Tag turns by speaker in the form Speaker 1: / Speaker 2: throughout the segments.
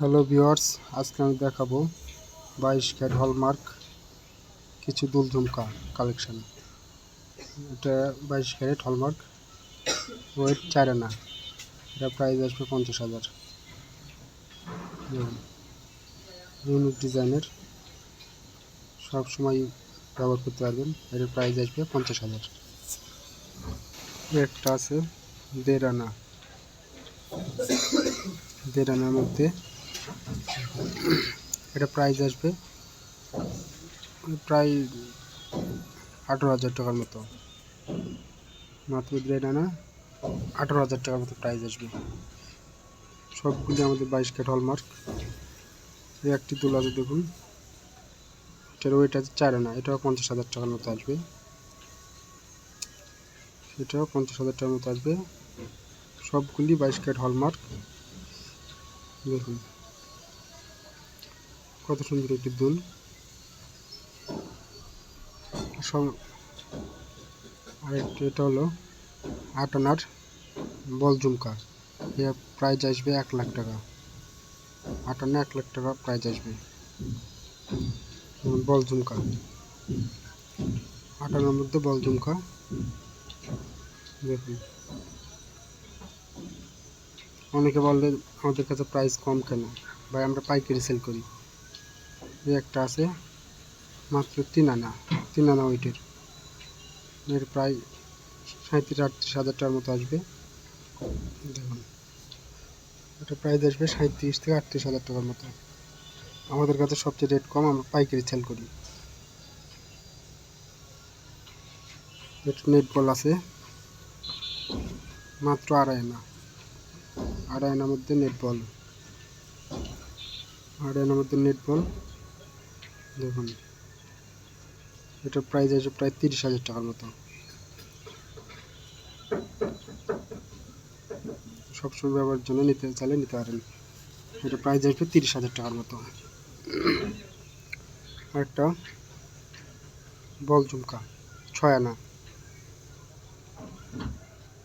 Speaker 1: Hello viewers, আজকে আমি দেখাবো বাইশ ক্যাট হলমার্ক কিছু দুল ঝুমকা কালেকশন। এটা বাইশ ক্যারেট হলমার্ক, ওয়েট চার আনা। এটা প্রাইস আসবে পঞ্চাশ হাজার। ইউনিক ডিজাইনের, সব সময় ব্যবহার করতে পারবেন। এটার প্রাইস আসবে পঞ্চাশ হাজার। একটা আছে দেড় আনা। দেড় আনার মধ্যে এটা প্রাইস আসবে প্রায় আঠেরো হাজার টাকার মতো। মাত্র দেড় আনা আঠেরো হাজার টাকার মতো প্রাইস আসবে। সবগুলি আমাদের বাইশ ক্যাট হলমার্ক এই একটি তুলা আছে দেখুন। এটার ওয়েট আছে চার আনা, এটাও পঞ্চাশ হাজার টাকার মতো আসবে। এটাও পঞ্চাশ হাজার টাকার মতো আসবে। সবগুলি বাইশ ক্যাট হলমার্ক দেখুন। কত সুন্দর একটি দুল। সব আরেকটি এটা হলো আট আনার বল ঝুমকা। এর প্রাইজ আসবে এক লাখ টাকা। আট আনা এক লাখ টাকা প্রাইজ আসবে। বল ঝুমকা। আট আনার মধ্যে বল ঝুমকা। দেখুন। অনেকে বললে আমাদের কাছে প্রাইস কম কেন? ভাই আমরা পাইকারি সেল করি। এই একটা আছে, মাত্র তিন আনা তিন আনা ওইটের এর প্রায় সাঁত্রিশ আটত্রিশ হাজার টাকার মতো আসবে। দেখুন এটা প্রাইস আসবে সাঁত্রিশ থেকে আটত্রিশ হাজার টাকার মতো। আমাদের কাছে সবচেয়ে রেট কম, আমরা পাইকারি সেল করি। নেট বল আছে, মাত্র আড়াই আনা। আড়াই আনার মধ্যে নেট বল আড়াই আনার মধ্যে নেট বল দেখুন। এটার প্রাইস আছে প্রায় তিরিশ হাজার টাকার মতো। সবসময় ব্যবহারের জন্য নিতে, চাইলে নিতে পারেন। এটা প্রাইস আসবে তিরিশ হাজার টাকার মতো। আরেকটা বল ঝুমকা ছয় আনা।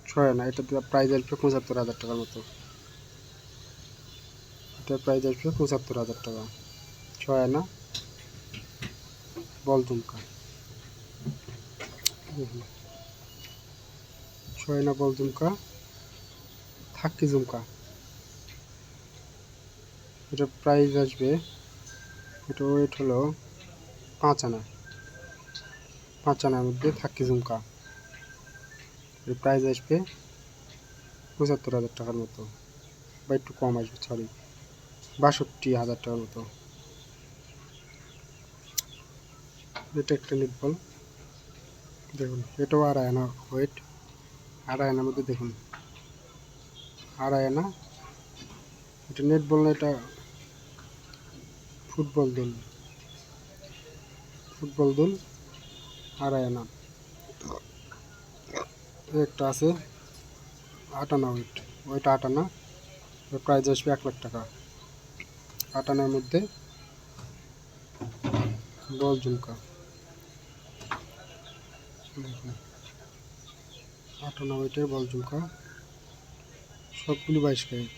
Speaker 1: ছয় আনা, এটা প্রাইস আসবে পঁচাত্তর হাজার টাকার মতো। এটার প্রাইস আসবে পঁচাত্তর হাজার টাকা। ছয় আনা। বল দুমকা। ছয় আনা বল দুমকা। থাকি ঝুমকা এটা প্রাইস আসবে। এটা ওয়েট হলো পাঁচ আনা। পাঁচ আনার মধ্যে থাকি ঝুমকা এর প্রাইস আসবে পঁচাত্তর হাজার টাকার মতো বা একটু কম আসবে সরি বাষট্টি হাজার টাকার মতো। এটা একটা নেট বল দেখুন, এটাও আড়াই আনা ওয়েট আড়াই আনার মধ্যে দেখুন। আড়াই আনা এটা নেট বল না, এটা ফুটবল দোল। ফুটবল দোল আড়াই আনা একটা আছে আট আনা ওয়েট ওইটা আট আনা প্রাইজ আসবে এক লাখ টাকা। আট আনার মধ্যে বল ঝুমকা। দেখুন আট আনা বল ঝুমকা সবগুলি বাইশ ক্যারেট।